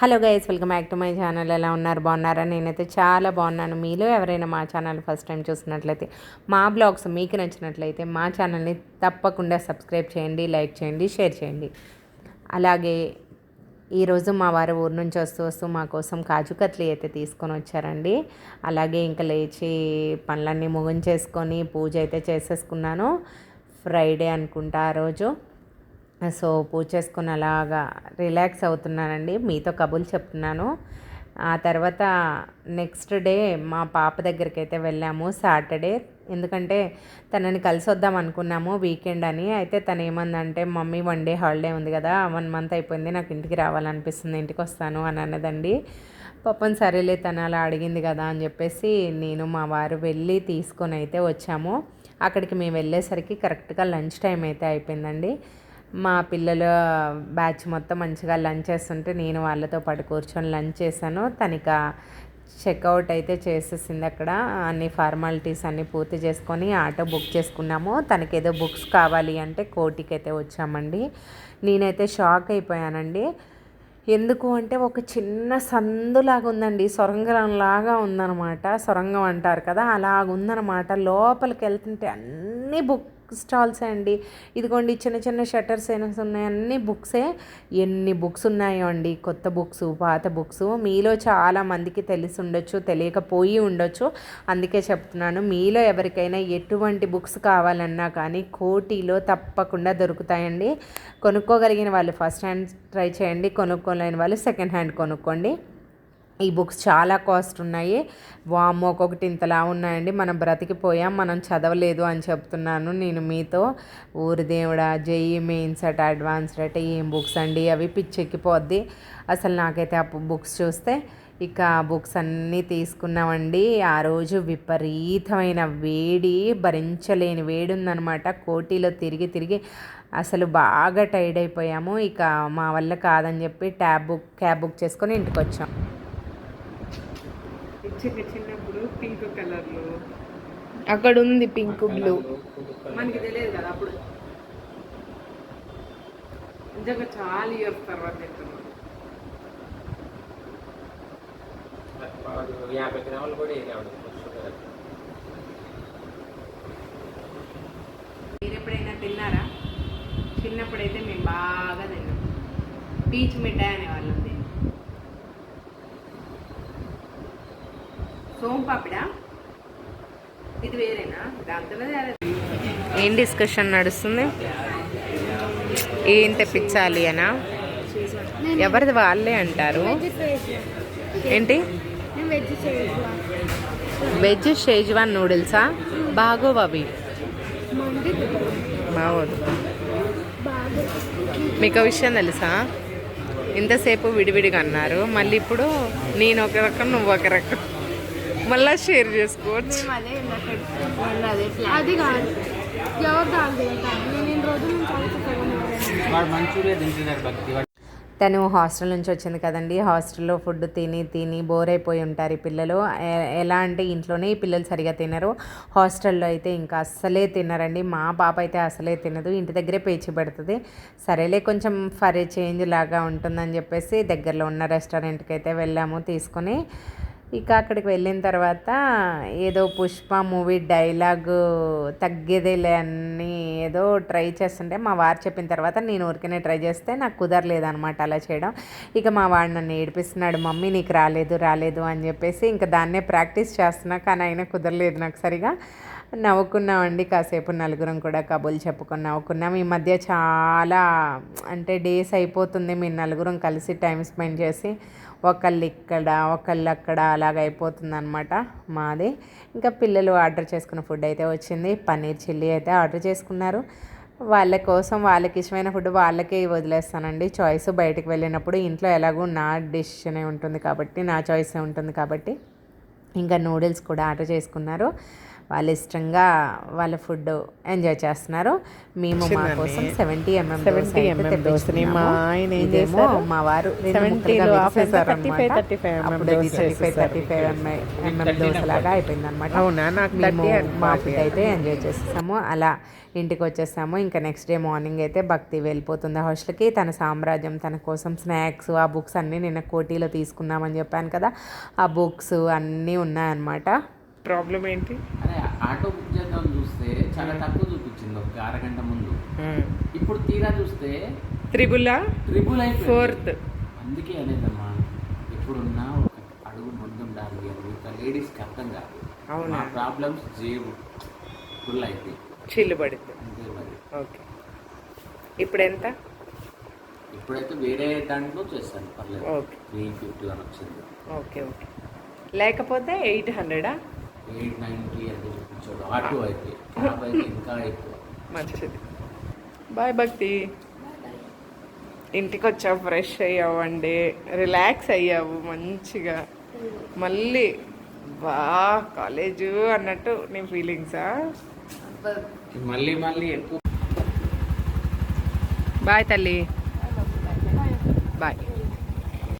Hello guys welcome back to my channel. ఎలా ఉన్నారు? బాగున్నారా? నేనైతే చాలా బాగున్నాను. మీలో ఎవరైనా మా ఛానల్ ఫస్ట్ టైం చూసినట్లయితే మా బ్లాగ్స్ మీకు నచ్చినట్లయితే మా ఛానల్ని తప్పకుండా సబ్స్క్రైబ్ చేయండి లైక్ చేయండి షేర్ చేయండి. అలాగే ఈరోజు మా వారు ఊరు నుంచి వస్తూ వస్తూ మా కోసం కాజు కత్లి అయితే తీసుకొని వచ్చారండి. అలాగే ఇంకా లేచి పనులన్నీ ముగించేసుకొని పూజ అయితే చేసేసుకున్నాను. ఫ్రైడే అనుకుంటా ఆ రోజు. సో పూజ చేసుకుని అలాగా రిలాక్స్ అవుతున్నానండి. మీతో కబుల్ చెప్తున్నాను. ఆ తర్వాత నెక్స్ట్ డే మా పాప దగ్గరికి అయితే వెళ్ళాము సాటర్డే ఎందుకంటే తనని కలిసి వద్దాం అనుకున్నాము వీకెండ్ అని. అయితే తను ఏమందంటే మమ్మీ వన్ డే హాలిడే ఉంది కదా వన్ మంత్ అయిపోయింది నాకు ఇంటికి రావాలనిపిస్తుంది ఇంటికి వస్తాను అని అన్నదండి. పాపం సరేలే తను అలా అడిగింది కదా అని చెప్పేసి నేను మా వారు వెళ్ళి తీసుకొని అయితే వచ్చాము. అక్కడికి మేము వెళ్ళేసరికి కరెక్ట్గా లంచ్ టైం అయితే అయిపోయిందండి. మా పిల్లల బ్యాచ్ మొత్తం మంచిగా లంచ్ చేస్తుంటే నేను వాళ్ళతో పాటు కూర్చొని లంచ్ చేశాను. తనిక చెక్అవుట్ అయితే చేసేసింది అక్కడ. అన్ని ఫార్మాలిటీస్ అన్నీ పూర్తి చేసుకొని ఆటో బుక్ చేసుకున్నాము. తనకి ఏదో బుక్స్ కావాలి అంటే కోటికి అయితే వచ్చామండి. నేనైతే షాక్ అయిపోయానండి. ఎందుకు అంటే ఒక చిన్న సందులాగా ఉందండి. సొరంగం లాగా ఉందన్నమాట. సొరంగం అంటారు కదా అలాగ ఉందన్నమాట లోపలికి వెళ్తుంటే అన్ని బుక్ స్టాల్స్ అండి. ఇదిగోండి చిన్న చిన్న షట్టర్స్ అయినా ఉన్నాయి. అన్ని బుక్సే. ఎన్ని బుక్స్ ఉన్నాయో అండి. కొత్త బుక్స్ పాత బుక్స్. మీలో చాలా మందికి తెలిసి ఉండొచ్చు తెలియకపోయి ఉండొచ్చు. అందుకే చెప్తున్నాను మీలో ఎవరికైనా ఎటువంటి బుక్స్ కావాలన్నా కానీ కోటిలో తప్పకుండా దొరుకుతాయండి. కొనుక్కోగలిగిన వాళ్ళు ఫస్ట్ హ్యాండ్ ట్రై చేయండి. కొనుక్కోలేని వాళ్ళు సెకండ్ హ్యాండ్ కొనుక్కోండి. ఈ బుక్స్ చాలా కాస్ట్ ఉన్నాయి. వామ్మో ఒక్కొక్కటి ఇంతలా ఉన్నాయండి. మనం బ్రతికిపోయాం మనం చదవలేదు అని చెప్తున్నాను నేను మీతో. ఊరి దేవుడా జేఈ మెయిన్స్ అట అడ్వాన్స్డ్ అట ఏం బుక్స్ అండి? అవి పిచ్చెక్కిపోద్ది. అసలు నాకైతే ఆ బుక్స్ చూస్తే ఇక బుక్స్ అన్నీ తీసుకున్నామండి. ఆ రోజు విపరీతమైన వేడి భరించలేని వేడి ఉందనమాట కోటిలో తిరిగి తిరిగి అసలు బాగా టైర్డ్ అయిపోయాము. ఇక మా వల్ల కాదని చెప్పి ట్యాబ్ బుక్ క్యాబ్ బుక్ చేసుకొని ఇంటికి వచ్చాం చిన్న చిన్నప్పుడు పింక్ కలర్లో. అక్కడ ఉంది పింక్ బ్లూ మనకి తెలియదు కదా అప్పుడు. నిజంగా చాలా ఇయర్స్ తర్వాత యాభై గ్రాములు కూడా మీరు ఎప్పుడైనా తిన్నారా? చిన్నప్పుడైతే మేము బాగా తిన్నాం. పీచ్ మిఠాయి అనేవాళ్ళం దీన్ని సోంపాపిడా ఇది వేరేనా? ఏం డిస్కషన్ నడుస్తుంది? ఏం తెప్పించాలి అనా? ఎవరిది వాళ్ళే అంటారు? ఏంటి? వెజ్ షేజ్వాన్ నూడిల్సా? బాగోవవి బాగోదు. మీకు విషయం తెలుసా? ఇంతసేపు విడివిడిగా అన్నారు. మళ్ళీ ఇప్పుడు నేను ఒక రకం నువ్వు ఒక రకం. మళ్ళీ షేర్ చేసుకోవచ్చు. అది కాదు. ఎవరు నేను నుంచి తను హాస్టల్ నుంచి వచ్చింది కదండి. హాస్టల్లో ఫుడ్ తిని తిని బోర్ అయిపోయి ఉంటారు ఈ పిల్లలు. ఎలా అంటే ఇంట్లోనే ఈ పిల్లలు సరిగా తినరు. హాస్టల్లో అయితే ఇంకా అస్సలే తినరండి. మా పాప అయితే అసలే తినదు. ఇంటి దగ్గరే పేచి పెడుతుంది. సరేలే కొంచెం ఫర్ చేంజ్ లాగా ఉంటుందని చెప్పేసి దగ్గరలో ఉన్న రెస్టారెంట్కి అయితే వెళ్ళాము తీసుకొని. ఇక అక్కడికి వెళ్ళిన తర్వాత ఏదో పుష్ప మూవీ డైలాగ్ తగ్గేదేలే అని ఏదో ట్రై చేస్తుంటే మా వారు చెప్పిన తర్వాత నేను ఊరికనే ట్రై చేస్తే నాకు కుదరలేదు అనమాట అలా చేయడం. ఇక మా వాడు నన్ను ఏడిపిస్తున్నాడు మమ్మీ నీకు రాలేదు రాలేదు అని చెప్పేసి ఇంకా దాన్నే ప్రాక్టీస్ చేస్తున్నా కానీ అయినా కుదరలేదు నాకు సరిగా. నవ్వుకున్నామండి కాసేపు నలుగురం కూడా కబుర్లు చెప్పుకొని నవ్వుకున్నాం. ఈ మధ్య చాలా అంటే డేస్ అయిపోతుంది మేము నలుగురం కలిసి టైం స్పెండ్ చేసి ఒకళ్ళు ఇక్కడ ఒకళ్ళు అక్కడ అలాగ అయిపోతుంది అనమాట మాది. ఇంకా పిల్లలు ఆర్డర్ చేసుకున్న ఫుడ్ అయితే వచ్చింది పన్నీర్ చిల్లీ అయితే ఆర్డర్ చేసుకున్నారు. వాళ్ళ కోసం వాళ్ళకి ఇష్టమైన ఫుడ్ వాళ్ళకే వదిలేస్తానండి. చాయిస్ బయటకు వెళ్ళినప్పుడు ఇంట్లో ఎలాగో నా డిసిషనే ఉంటుంది కాబట్టి నా చాయిసే ఉంటుంది కాబట్టి ఇంకా నూడిల్స్ కూడా ఆర్డర్ చేసుకున్నారు. వాళ్ళు ఇష్టంగా వాళ్ళ ఫుడ్ ఎంజాయ్ చేస్తున్నారు. మేము మా కోసం సెవెంటీ ఎంఎం 70 mm దోశని మా ఆయన ఏం చేశారు? మా వారు 70 లో ఆపేశారు అన్నమాట. 35 mm dosa thirty. Five MM దోశలాగా అయిపోయింది అనమాట అవునా? నాకు మేము 30 and మా ఫుడ్ అయితే ఎంజాయ్ చేసేసాము. అలా ఇంటికి వచ్చేసాము. ఇంకా నెక్స్ట్ డే మార్నింగ్ అయితే భక్తి వెళ్ళిపోతుంది హాస్టల్కి తన సామ్రాజ్యం తన కోసం స్నాక్స్ ఆ బుక్స్ అన్నీ నిన్న కోటీలో తీసుకుందామని చెప్పాను కదా. ఆ బుక్స్ అన్నీ ఉన్నాయన్నమాట. ప్రాబ్లం ఏంటి? ఆటో బుక్ చేద్దాం చూస్తే చాలా తక్కువ చూపించింది ఒక అరగంట ముందు. ఇప్పుడు తీరా చూస్తే త్రిబులా? ట్రిపుల్ అయిపోయింది. ఫోర్త్. అందుకే అనేదమ్మా ఎప్పుడున్నా ఒక అడుగు ముందు ఉండాలి అని ఇంకా లేడీస్కి అర్థం కాదు. అవునా? ప్రాబ్లమ్స్ జేబు ఫుల్ అయితే చిల్లు పడింది ఓకే ఇప్పుడు ఎంత ఇప్పుడైతే? వేరే దాంట్లో చేస్తాను పర్లేదు. ఓకే. త్రీ ఫిఫ్టీ అని వచ్చింది. Okay okay. లేకపోతే ఎయిట్ హండ్రెడా? ఎయిట్ నైన్టీ చూపించాడు. ఆటో అయితే. క్యాబ్ అయితే ఇంకా ఎక్కువ. మంచిది. బాయ్ భక్తి. ఇంటికి వచ్చావు ఫ్రెష్ అయ్యావండి రిలాక్స్ అయ్యావు మంచిగా. మళ్ళీ బా కాలేజు అన్నట్టు నీ ఫీలింగ్సా? మళ్ళీ మళ్ళీ ఎక్కువ. బాయ్ తల్లి. బాయ్.